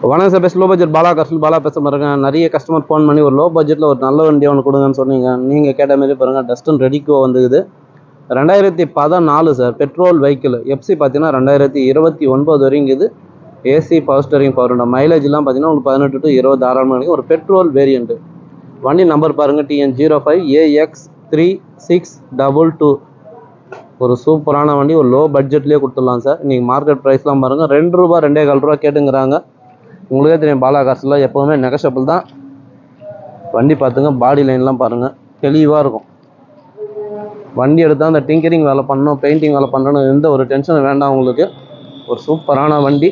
வணக்கம் sir best low budget Bala கஸ்டல் Bala பேச பாருங்கள் நிறைய கஸ்டமர் ஃபோன் பண்ணி ஒரு லோ பட்ஜெட்டில் ஒரு நல்ல வண்டி ஒன்று கொடுங்கன்னு சொன்னீங்க. நீங்கள் கேட்ட மாதிரி பாருங்கள் டஸ்டன் ரெடிக்கோ வந்துக்குது. ரெண்டாயிரத்தி பதினாலு சார் பெட்ரோல் வெஹிக்கிள் எஃப்சி பார்த்தீங்கன்னா ரெண்டாயிரத்தி இருபத்தி ஒன்பது வரைக்கும் இது ஏசி பவர் ஸ்டரிங் பவர் மைலேஜ்லாம் பார்த்தீங்கன்னா உங்களுக்கு பதினெட்டு டு இருபது ஆறாம் மணிக்கு ஒரு பெட்ரோல் வேரியண்ட்டு வண்டி நம்பர் பாருங்கள் TN zero five AX three six double two ஒரு சூப்பரான வண்டி ஒரு லோ பட்ஜெட்லேயே கொடுத்துடலாம் சார். இன்றைக்கி மார்க்கெட் ப்ரைஸ்லாம் பாருங்கள் ரெண்டு ரூபா ரெண்டே கால் ரூபா கேட்டுங்கிறாங்க. உங்களுக்கே தெரியும் பாலா எப்போவுமே நெகஷபிள் தான். வண்டி பார்த்துங்க பாடி லைன்லாம் பாருங்கள் தெளிவாக இருக்கும். வண்டி எடுத்தால் அந்த டிங்கரிங் வேலை பண்ணணும் பெயிண்டிங் வேலை பண்ணணும் எந்த ஒரு டென்ஷனும் வேண்டாம் உங்களுக்கு. ஒரு சூப்பரான வண்டி.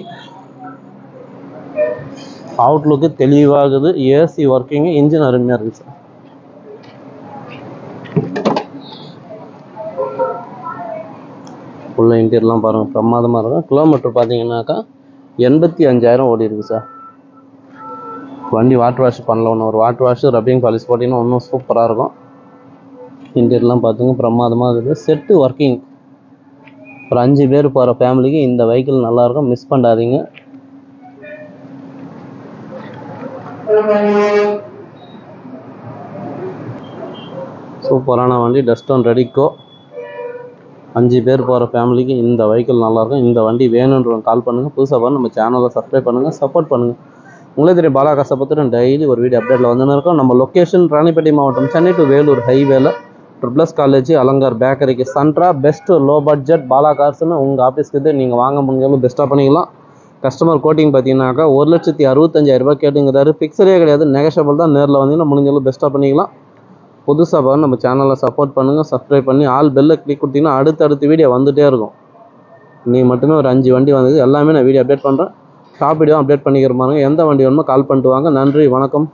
அவுட்லுக்கு தெளிவாகுது ஏசி ஒர்க்கிங்கு இன்ஜின் அருமையாக இருக்குது சார் உள்ள இன்டீரியர்லாம் பாருங்கள் பிரமாதமாக இருக்கும். கிலோமீட்டர் பார்த்தீங்கன்னாக்கா எண்பத்தி அஞ்சாயிரம் ஓடி இருக்கு சார் வண்டி வாட்டர் வாஷ் பண்ணல ஒன்று ஒரு வாட்டர் வாஷ் ரப்பிங் பாலிஷ் போட்டிங்கன்னா இன்னும் சூப்பராக இருக்கும். இன்டீரியர்லாம் பார்த்துங்க பிரமாதமாக இருக்குது. செட்டு ஒர்க்கிங் ஒரு அஞ்சு பேர் போகிற ஃபேமிலிக்கு இந்த வெஹிக்கிள் நல்லாயிருக்கும் மிஸ் பண்ணாதீங்க. சூப்பரான வண்டி டஸ்டன் ரெடிக்கோ அஞ்சு பேர் போகிற ஃபேமிலிக்கு இந்த வெஹிக்கிள் நல்லாயிருக்கும் இந்த வண்டி வேணுன்றவங்க கால் பண்ணுங்கள் புதுசாக பாருங்க நம்ம சேனலை சப்ஸ்கிரைப் பண்ணுங்கள் சப்போர்ட் பண்ணுங்கள் உங்களே தெரியும் பாலா கஷ்டப்பட்டு டெய்லி ஒரு வீடியோ அப்டேட்டில் வந்துன்னு இருக்கோம். நம்ம லொக்கேஷன் ராணிப்பேட்டை மாவட்டம் சென்னை டு வேலூர் ஹைவேல ட்ரிப்ளஸ் காலேஜ் அலங்கார் பேக்கரிக்கு சன்ட்ரா பெஸ்ட்டு லோ பட்ஜெட் பாலா கார்ஸ்னு உங்கள் ஆஃபீஸ்க்கு இது. நீங்கள் வாங்க முடிஞ்சாலும் பெஸ்ட்டாக பண்ணிக்கலாம். கஸ்டமர் கோட்டிங் பார்த்தீங்கன்னாக்கா ஒரு லட்சத்தி அறுபத்தஞ்சாயிரரூபா கேட்டுங்கிறாரு. ஃபிக்ஸரே கிடையாது நெகஷபிள் தான். நேரில் வந்தீங்கன்னா முடிஞ்சாலும் பெஸ்ட்டாக பண்ணிக்கலாம். புதுசாக பாருங்க நம்ம சேனலை சப்போர்ட் பண்ணுங்கள் சப்ஸ்கிரைப் பண்ணி ஆல் பெல்லை கிளிக் கொடுத்தீங்கன்னா அடுத்தடுத்த வீடியோ வந்துகிட்டே இருக்கும். நீ மட்டுமே ஒரு அஞ்சு வண்டி வந்தது எல்லாமே நான் வீடியோ அப்டேட் பண்ணுறேன் டாப் வீடியோ அப்டேட் பண்ணிக்கிற பாருங்க எந்த வண்டி வேணுமோ கால் பண்ணிட்டு வாங்க. நன்றி வணக்கம்.